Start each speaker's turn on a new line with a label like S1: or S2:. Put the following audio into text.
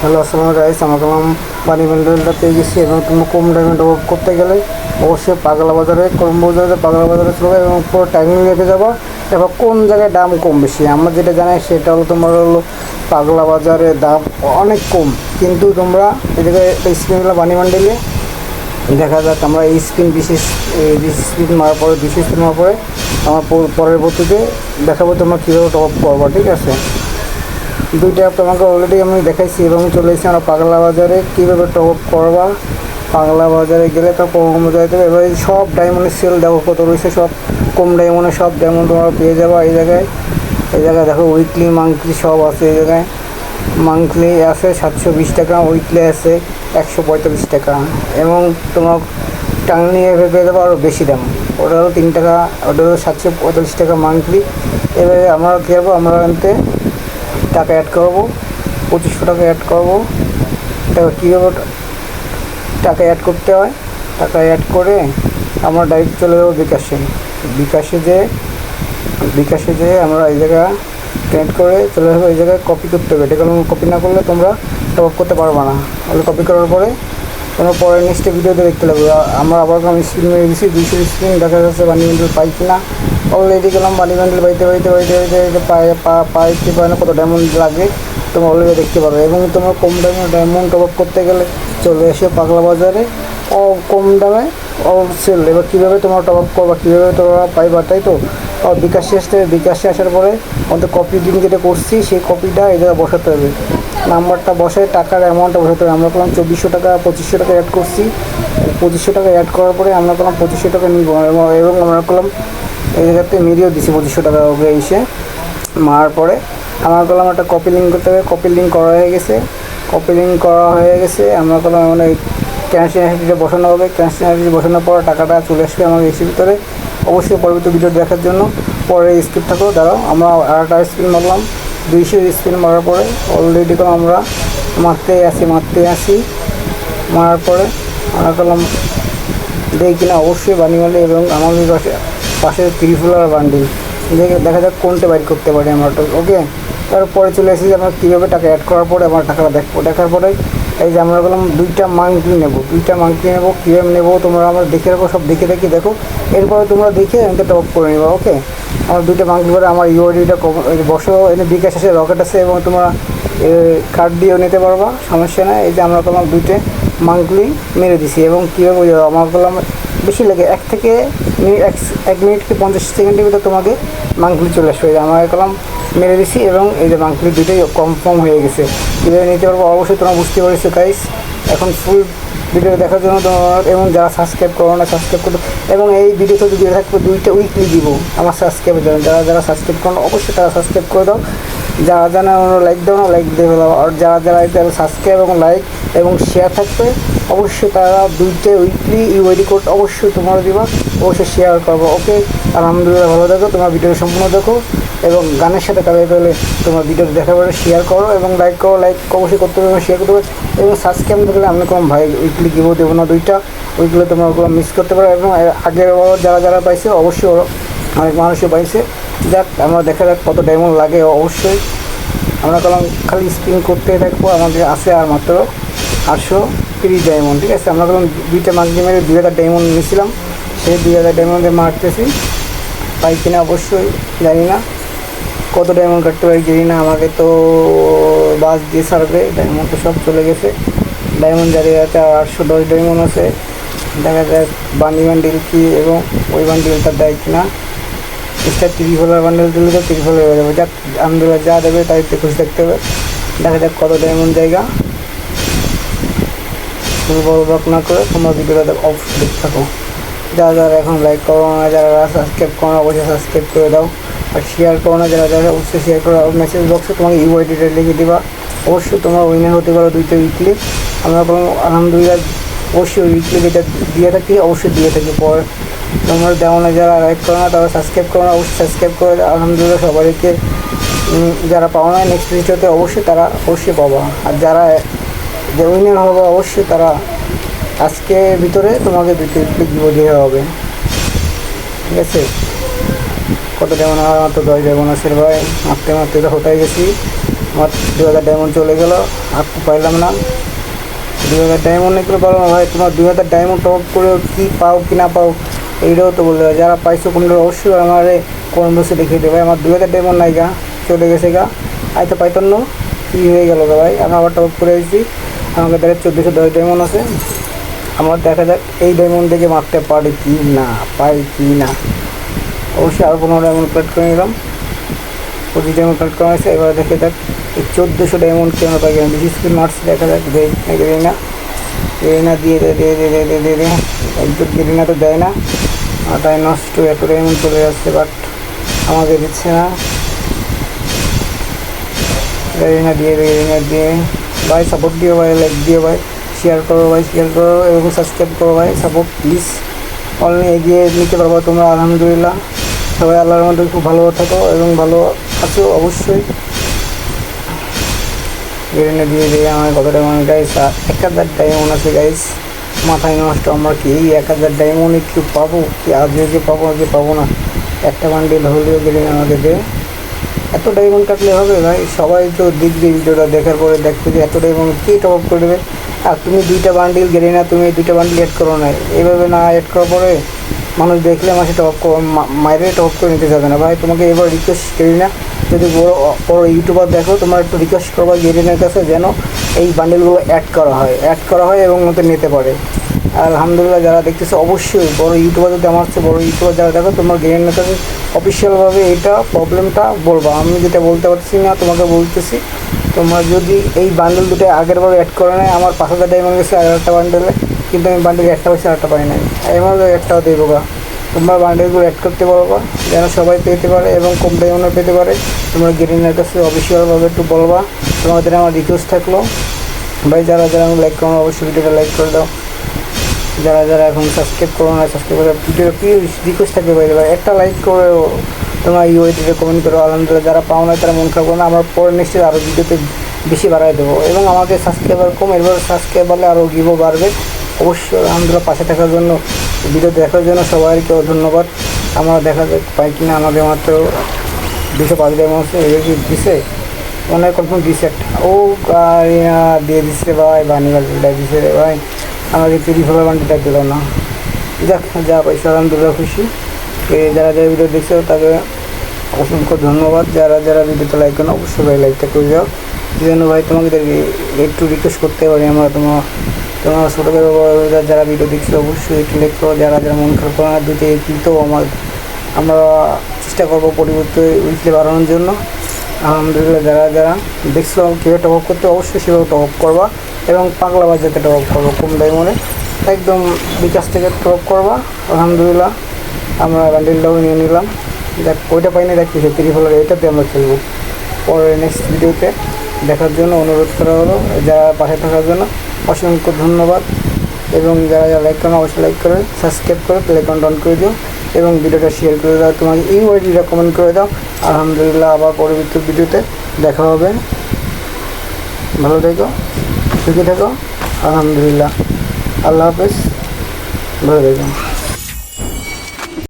S1: Hello, আসসালাম rice আমাকে নাম বাণী ব্যান্ডেলটা পেয়ে গেছি এবং তুমি কম দামে ডেভেলপ করতে গেলে অবশ্যই পাগলা বাজারে কম বাজারে পাগলা বাজারে চলবে এবং পুরো টাইমিং রেখে যাব এবার কোন জায়গায় দাম কম বেশি। আমরা যেটা জানি সেটা হলো তোমার হলো পাগলা বাজারে দাম অনেক কম। কিন্তু তোমরা এদিকে স্ক্রিনগুলো বাণী ব্যান্ডেলে দেখা যাক আমরা এই স্ক্রিন বিশেষ স্ক্রিন মারার পরে, বিশেষ স্ক্রিন মারার পরে, আমার পর- পরবর্তীতে দেখাবো তোমরা কীভাবে টপ করব, ঠিক আছে? দুইটা অ্যাপ তোমাকে অলরেডি আমি দেখাইছি এবং চলে এসেছি আমরা পাগলা বাজারে। কীভাবে টপ আপ করবা? পাগলা বাজারে গেলে তো কম যাইতে হবে। এবার সব ডায়মন্ডের সেল দেখো কত রয়েছে, সব কম ডায়মন্ডের সব ডায়মন্ড তোমরা পেয়ে যাবা এই জায়গায়। এই জায়গায় দেখো উইকলি মান্থলি সব আছে এই জায়গায়। মান্থলি আছে সাতশো বিশ টাকা উইকলি আছে একশো পঁয়তাল্লিশ টাকা। এবং তোমার টাঙ্গনি এভাবে পেয়ে যাব আরও বেশি দাম। ওটা হলো তিন টাকা, ওটা হলো সাতশো পঁয়তাল্লিশ টাকা মান্থলি এবারে আমরা কী আমরা আনতে টাকা অ্যাড করব, পঁচিশশো টাকা অ্যাড করব। টাকা কীভাবে টাকা অ্যাড করতে হয়। টাকা অ্যাড করে আমরা ডাইরেক্ট চলে যাব বিকাশে। বিকাশে যে বিকাশে যে আমরা এই জায়গা অ্যাড করে চলে যাব এই জায়গায় কপি করতে হবে। এটা কপি না করলে তোমরা টপ করতে পারবে না। তাহলে কপি করার পরে তোমরা পরে নেক্সট ভিডিওতে দেখতে লাগবে। আমরা আবার স্ক্রিন মেরে দিচ্ছি দুইশো স্ক্রিন দেখা যাচ্ছে বানি ব্যান্ডেল পাই কিনা। অলরেডি গেলাম বানি ব্যান্ডেল বাইতে বাইতে বাইতে বাইতে বাইতে পায়ে পা পাইতে পারে না, কত ডায়মন্ড লাগে তোমরা অলরেডি দেখতে পাবে। এবং তোমরা কম দামে ডায়মন্ড টপ আপ করতে গেলে চলে এসে পাগলা বাজারে। ও কম দামে সেল এবার কীভাবে তোমরা টপ আপ করবা, কীভাবে তোমরা পাইবা, তাই তো? বিকাশে আসতে। বিকাশে আসার পরে আমাদের কপি দিন যেটা করছি, সেই কপিটা এই জায়গায় বসাতে হবে। নাম্বারটা বসে টাকার অ্যামাউন্টটা বসাতে হবে। আমরা করলাম চব্বিশশো টাকা, পঁচিশশো টাকা অ্যাড করছি। পঁচিশশো টাকা অ্যাড করার পরে আমরা করলাম পঁচিশশো টাকা নিব। এবং আমরা করলাম এই জায়গাতে মেরিয়েও দিছি পঁচিশশো টাকা ওকে এসে। মারার পরে আমার করলাম একটা কপি লিঙ্ক করতে হবে। কপি লিঙ্ক করা হয়ে গেছে। কপি লিঙ্ক করা হয়ে গেছে। আমরা করলাম মানে ক্যান্সিনারিটিটা বসানো হবে। ক্যান্সিনারিটি বসানোর পর টাকাটা চলে আসবে আমার এসির ভিতরে। অবশ্যই পরবর্তী ভিডিও দেখার জন্য। পরে স্ক্রিপ্ট থাকো, দাঁড়াও। আমরা একটা স্পিন মারলাম। দুইশো স্পিন মারার পরে অলরেডি করলাম আমরা মারতে আসি মারতে আসি মারার পরে আমরা করলাম দেখি কিনা, অবশ্যই বানিমালে এবং আমাদের পাশে পাশে ত্রিফুলার বান্ডিল। দেখে যাক কোনটা বাইর করতে পারি আমরা ওকে তারপরে চলে এসেছি আমরা কীভাবে টাকা অ্যাড করার পরে আমার টাকাটা দেখব। দেখার পরে এই যে আমরা বললাম দুইটা মান্থলি নেব। দুইটা মাংকি নেব, কীভাবে নেব তোমরা আমার দেখে রাখো, সব দেখে দেখে দেখো। এরপরে তোমরা দেখে এখানে টপ করে নেব ওকে আমার দুইটা মান্থলি করে আমার ইউআইডিটা বসো এনে বিকাশ আছে রকেট আছে, এবং তোমরা কার্ড দিয়েও নিতে পারবা, সমস্যা নেই। এই যে আমরা তোমার দুইটা মান্থলি মেরে দিছি, এবং কীভাবে আমার করলাম বেশি লাগে, এক থেকে এক এক মিনিট কি পঞ্চাশ সেকেন্ডের ভিতরে তোমাকে মান্থলি চলে আসবে। আমরা মেরে দিছি এবং এই যে মান্থলি দুটোই কনফার্ম হয়ে গেছে। কীভাবে নিতে পারব, অবশ্যই তোমরা বুঝতে পেরেছ গাইস এখন ফুল ভিডিও দেখার জন্য তোমার এবং যারা সাবস্ক্রাইব করো না সাবস্ক্রাইব করো। এবং এই ভিডিওতে যদি থাকবে দুইটা উইকলি দিব। আমার সাবস্ক্রাইবের জন্য যারা যারা সাবস্ক্রাইব করো অবশ্যই তারা সাবস্ক্রাইব করে দাও। যারা জানা লাইক দাও না লাইক দাও আর যারা যারা যারা সাবস্ক্রাইব এবং লাইক এবং শেয়ার থাকবে, অবশ্যই তারা দুইটা উইকলি ইউআইডি কোড অবশ্যই তোমরা দিবা, অবশ্যই শেয়ার করব ওকে আলহামদুলিল্লাহ, ভালো দেখো তোমার ভিডিও সম্পূর্ণ দেখো এবং গানের সাথে কালে পেলে তোমার ভিডিওটা দেখা পরে শেয়ার করো এবং লাইক করো লাইক অবশ্যই করতে হবে শেয়ার করতে হবে এবং সাবস্ক্রাইব দেখলে আমি কোনো ভাই উইকলি গিভও দেবো না দুইটা ওইগুলো তোমরা ওগুলো মিস করতে পারো এবং আগের যারা যারা পাইছে, অবশ্যই অনেক মানুষই পাইছে। যাক, আমরা দেখা যাক কত ডায়মন্ড লাগে, অবশ্যই। আমরা কলম খালি স্পিন করতে থাকব, আমাদের আছে আর মাত্র আটশো তিরিশ ডায়মন্ড ঠিক আছে? আমরা কলম দুইটা মার্কেট মেরে দুই হাজার ডায়মন্ড নিয়েছিলাম। সেই দুই হাজার ডায়মন্ডে মারতেছি পাই কিনা অবশ্যই, জানি না। কত ডায়মন্ড কাটতে পারি জানি না। আমাকে তো বাস দিয়ে সারবে ডায়মন্ড তো সব চলে গেছে। ডায়মন্ড জারি আছে আটশো দশ ডায়মন্ড আছে। দেখা যায় বান্ডি বান্ডিল কি এবং ওই বান্ডিলটা দেয় কিনা। এক্সট্রা তিরিশ ভোলার বান্ডেল দিলে তো তিরিশ ভোলার হয়ে যাবে যাক আলহামদুলিল্লাহ যা দেবে তাই খুশি থাকতে হবে দেখা যাক কত ডায়মন্ড জায়গা শুধু বড় ব্লক না করে তোমরা ভিডিওটা অফ দেখতে থাকো যারা যারা এখন লাইক করো না যারা সাবস্ক্রাইব করো না অবশ্যই সাবস্ক্রাইব করে দাও আর শেয়ার করো না যারা যারা অবশ্যই শেয়ার করো মেসেজ বক্সে তোমাকে ইউআইডিটা লিখে দিবা অবশ্যই তোমরা উইনার হতে পারো দুইটা উইকলি আমরা বললাম আলহামদুলিল্লাহ অবশ্যই উইকলি যেটা দিয়ে থাকি অবশ্যই দিয়ে থাকি পর তোমরা দেওয়া না যারা লাইক করো না, তারা সাবস্ক্রাইব করো না, অবশ্যই সাবস্ক্রাইব করে। আলহামদুলিল্লাহ সবাইকে যারা পাও না নেক্সট ভিডিওতে অবশ্যই তারা অবশ্যই পাবা। আর যারা উইনার হবে, অবশ্যই তারা আজকে ভিতরে তোমাকে দেওয়া হবে। ঠিক আছে? কত যেমন আর মাত্র দশ যেমন আছে ভাই। মারতে মারতে তো হতাই গেছি। আমার দু হাজার ডায়মন্ড চলে গেলো। আর পাইলাম না। দু হাজার ডায়মন্ড করে পারো না ভাই। তোমার দু হাজার ডায়মন্ড টপ করে কী পাও, কি না পাও এইটাও তো বলতে। যারা পাইছো কোনটা অবশ্যই আমার কোন বসে দেখিয়ে দেবে আমার দুই হাজার ডায়মন্ড নাই গা চলে গেছে গা আই তো পাইতাম না কী হয়ে গেল গা ভাই আমি আবার টপ করে এসেছি আমাকে দেখা চোদ্দোশো দশ ডায়মন্ড আছে আমার দেখা যাক এই ডায়মন্ড থেকে মারতে পারি কি না পাই কি না অবশ্যই আরও পনেরো ডায়মন্ড কালেক্ট করে নিলাম পঁচিশ ডায়মন্ড কালেক্ট করা হয়েছে এবার দেখে যাক এই চোদ্দোশো ডায়মন্ড কেমন পাই গেলাম বিশেষ করে মার্কস দেখা যাক যে রেনা রেনা দিয়ে দে দিয়ে দে দিয়ে দে দিয়ে দে একদম রেনা তো দেয় না আর তাই নষ্ট ডায়মন্ড চলে যাচ্ছে বাট আমাকে দিচ্ছে না। রেনা দিয়ে দে দিয়ে। ভাই সাপোর্ট দিও ভাই লাইক দিও ভাই শেয়ার করো ভাই শেয়ার করো, এবং সাবস্ক্রাইব করো ভাই সাপোর্ট প্লিজ অনলাইনে এগিয়ে নিতে পারব তোমরা, আলহামদুলিল্লাহ। সবাই আল্লাহর মধ্যে খুব ভালো থাকো এবং ভালো আছো অবশ্যই। গেরেনে দিয়ে দিয়ে আমার কত ডায়মন্ড গাইস এক হাজার ডায়মন্ড আছে গাইস মাথায় নষ্ট আমরা কি এই এক হাজার ডায়মন্ড কি পাবো? কি আজকে যে পাবো, আজকে পাবো না? একটা বান্ডিল হলেও গেলে আমাকে দে এত ডায়মন্ড কাটলে হবে ভাই? সবাই তো দেখবে ভিডিওটা দেখার পরে দেখবে যে এত ডায়মন্ড কে টপ আপ করে দেবে? আর তুমি দুইটা বান্ডিল গেলে না, তুমি দুইটা বান্ডিল অ্যাড করো না। এইভাবে না অ্যাড করার পরে মানুষ দেখলে মাসে টপ মাইরে টপ করে নিতে যাবে না। ভাই, তোমাকে এবার রিকোয়েস্ট করি না। যদি বড় ইউটিউবার দেখো, তোমার একটু রিকোয়েস্ট করবা গেরিনের কাছে যেন এই বান্ডেলগুলো অ্যাড করা হয়। অ্যাড করা হয় এবং ওতে নিতে পারে। আলহামদুলিল্লাহ যারা দেখতেছে, অবশ্যই বড় ইউটিউবার যদি আমার বড় ইউটিউবার যারা দেখো, তোমার গেরিনের কাছে অফিসিয়ালভাবে এটা প্রবলেমটা বলবা। আমি যেটা বলতে পারছি না, তোমাকে বলতেছি, তোমরা যদি এই বান্ডেল দুটো আগের বার অ্যাড করে নেয়, আমার পাঁচ হাজার ডায়মন্ড গেছে আর একটা বান্ডেলে কিন্তু আমি বান্ডেল একটা পয়সা আরেকটা পাই নাই। এমন একটাও দেবো গা। তোমরা বান্ডেলগুলো অ্যাড করতে পারবা যেন সবাই পেতে পারে এবং কম ডায়মন্ডও পেতে পারে। তোমরা গেরিনের কাছে অফিসিয়ালভাবে একটু বলবা। তোমাদের আমার রিকোয়েস্ট থাকল। ভাই, যারা যারা আমি লাইক করো, অবশ্যই ভিডিওটা লাইক করে দাও। যারা যারা এখন সাবস্ক্রাইব করো না সাবস্ক্রাইব করে ভিডিও কি রিকোয়েস্ট থাকবে ভাই ভাই একটা লাইক করে তোমরা ইউআইটিতে কমেন্ট করো। আলহামদুলিল্লাহ, যারা পাও না, তারা মন খারাপ করো না। আমার পরে নিশ্চয়ই আরও ভিডিওতে বেশি বাড়াই দেবো। এবং আমাকে সাবস্ক্রাইবার কম এবার বাড়লে আরও গিভও বাড়বে। অবশ্যই আলহামদুলিল্লাহ, পাশে থাকার জন্য ভিডিও দেখার জন্য সবাইকে ধন্যবাদ। আমরা দেখা পাই কিনা আমাকে মাত্র দুশো পাঁচ মাসে কি দিছে। হয় কখন দিছে একটা। ও দিয়ে দিচ্ছে ভাই বানি দিছে রে ভাই। আমাকে তিরিশ হাজার বান্ডিটা দিল না। যাক, যা পয়সা আলহামদুলিল্লাহ খুশি। যারা যারা ভিডিও দেখছ তাকে অসংখ্য ধন্যবাদ। যারা যারা ভিডিওতে লাইক করেন অবশ্যই ভাই লাইকটা করে যাও। জন্য ভাই তোমাকে একটু রিকোয়েস্ট করতে পারি, আমরা তোমার তোমার ছোটো থেকে যারা- ভিডিও দেখছ অবশ্যই একটু করো। যারা যারা মন খারাপ করে না দুটো কিন্তু আমার, আমরা চেষ্টা করব পরিবর্তে উইকলি বাড়ানোর জন্য। আলহামদুলিল্লাহ, যারা যারা দেখছ কীভাবে টপ আপ করতে, অবশ্যই সেভাবে টপ আপ করবা এবং পাগলা বাজাতে টপ আপ করব কম ডায়মন্ডে একদম বিকাশ থেকে টপ আপ করবা। আলহামদুলিল্লাহ, আমরা ব্যান্ডেলটাও নিয়ে নিলাম। দেখ, ওইটা পাইনি দেখ কিছু তিরিশ হলো এটাতে আমরা খেলব। পরে নেক্সট ভিডিওতে দেখার জন্য অনুরোধ করা হলো, যারা পাশে থাকার জন্য। অসংখ্য ধন্যবাদ। এবং যারা যারা লাইক করেন, অবশ্যই লাইক করে সাবস্ক্রাইব করে লাইকন অন করে দিও এবং ভিডিওটা শেয়ার করে দাও। তোমাকে এই ওয়াইডিটা কমেন্ট করে দাও। আলহামদুলিল্লাহ আবার পরবর্তী ভিডিওতে দেখা হবে। ভালো থেকো, সুখী থেকো। আলহামদুলিল্লাহ। আল্লাহ হাফেজ। ভালো থেকো।